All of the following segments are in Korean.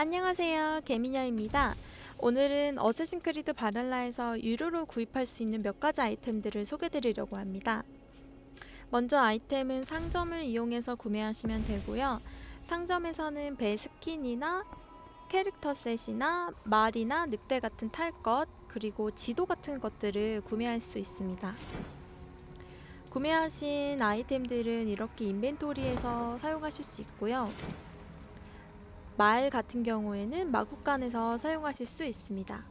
안녕하세요. 개미녀입니다. 오늘은 어쌔신 크리드 바랄라에서 유료로 구입할 수 있는 몇 가지 아이템들을 소개드리려고 합니다. 먼저 아이템은 상점을 이용해서 구매하시면 되고요. 상점에서는 배 스킨이나 캐릭터 셋이나 말이나 늑대 같은 탈 것, 그리고 지도 같은 것들을 구매할 수 있습니다. 구매하신 아이템들은 이렇게 인벤토리에서 사용하실 수 있고요. 말 같은 경우에는 마국간에서 사용하실 수 있습니다.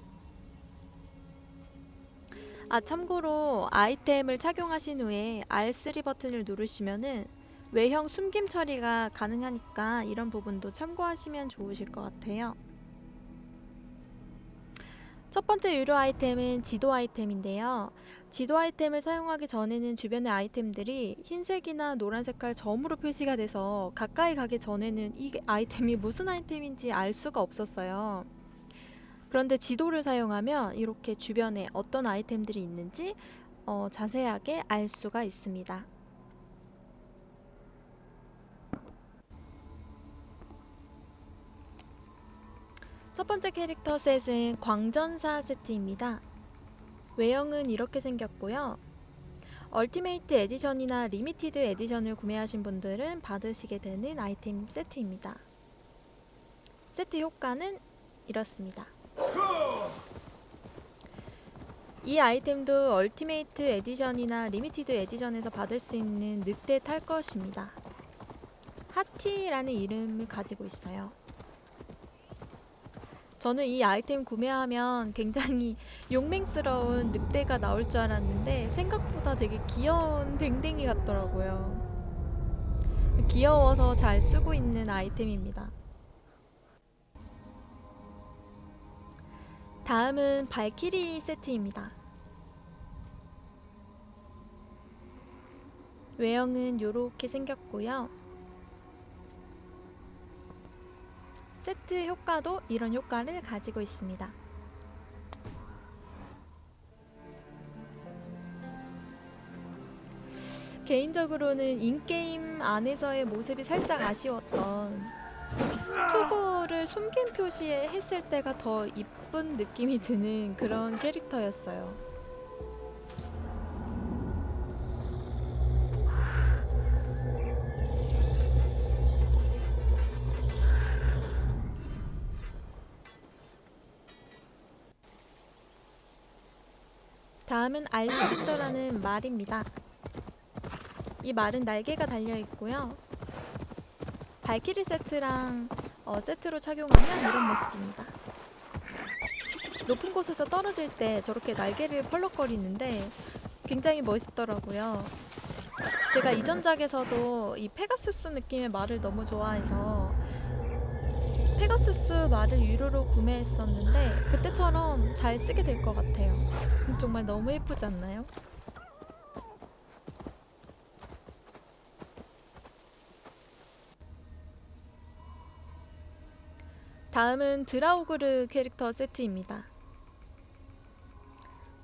아, 참고로 아이템을 착용하신 후에 R3 버튼을 누르시면은 외형 숨김 처리가 가능하니까 이런 부분도 참고하시면 좋으실 것 같아요. 첫 번째 유료 아이템은 지도 아이템인데요. 지도 아이템을 사용하기 전에는 주변의 아이템들이 흰색이나 노란 색깔 점으로 표시가 돼서 가까이 가기 전에는 이 아이템이 무슨 아이템인지 알 수가 없었어요. 그런데 지도를 사용하면 이렇게 주변에 어떤 아이템들이 있는지 어, 자세하게 알 수가 있습니다. 첫 번째 캐릭터 셋은 광전사 세트입니다. 외형은 이렇게 생겼고요. 얼티메이트 에디션이나 리미티드 에디션을 구매하신 분들은 받으시게 되는 아이템 세트입니다. 세트 효과는 이렇습니다. 이 아이템도 얼티메이트 에디션이나 리미티드 에디션에서 받을 수 있는 늑대 탈 것입니다. 하티라는 이름을 가지고 있어요. 저는 이 아이템 구매하면 굉장히 용맹스러운 늑대가 나올 줄 알았는데 생각보다 되게 귀여운 댕댕이 같더라고요. 귀여워서 잘 쓰고 있는 아이템입니다. 다음은 발키리 세트입니다. 외형은 이렇게 생겼고요. 세트 효과도 이런 효과를 가지고 있습니다. 개인적으로는 인게임 안에서의 모습이 살짝 아쉬웠던 투구를 숨긴 표시에 했을 때가 더 이쁜 느낌이 드는 그런 캐릭터였어요. 다음은 알리빅터라는 말입니다. 이 말은 날개가 달려 있고요. 발키리 세트랑 어, 세트로 착용하면 이런 모습입니다. 높은 곳에서 떨어질 때 저렇게 날개를 펄럭거리는데 굉장히 멋있더라고요. 제가 이전작에서도 이 페가수스 느낌의 말을 너무 좋아해서 페가수스 말을 유료로 구매했었는데 그때처럼 잘 쓰게 될 것 같아요. 정말 너무 예쁘지 않나요? 다음은 드라우그르 캐릭터 세트입니다.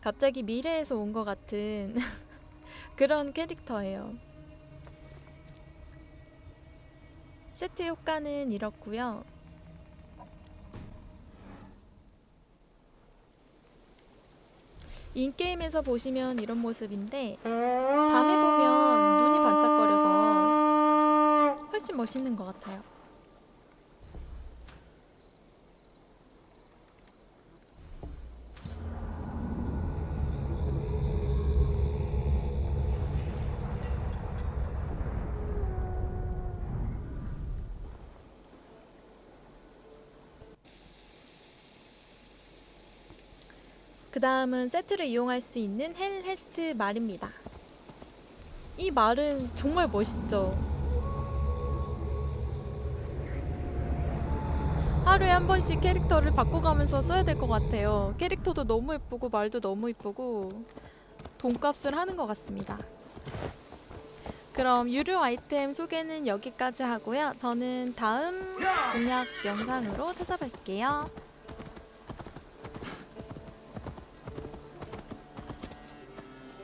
갑자기 미래에서 온 것 같은 그런 캐릭터예요. 세트 효과는 이렇고요. 인게임에서 보시면 이런 모습인데 밤에 보면 눈이 반짝거려서 훨씬 멋있는 것 같아요. 그 다음은 세트를 이용할 수 있는 헬헤스트 말입니다. 이 말은 정말 멋있죠. 하루에 한 번씩 캐릭터를 바꿔가면서 써야 될 것 같아요. 캐릭터도 너무 예쁘고 말도 너무 예쁘고 돈값을 하는 것 같습니다. 그럼 유료 아이템 소개는 여기까지 하고요. 저는 다음 공략 영상으로 찾아뵐게요.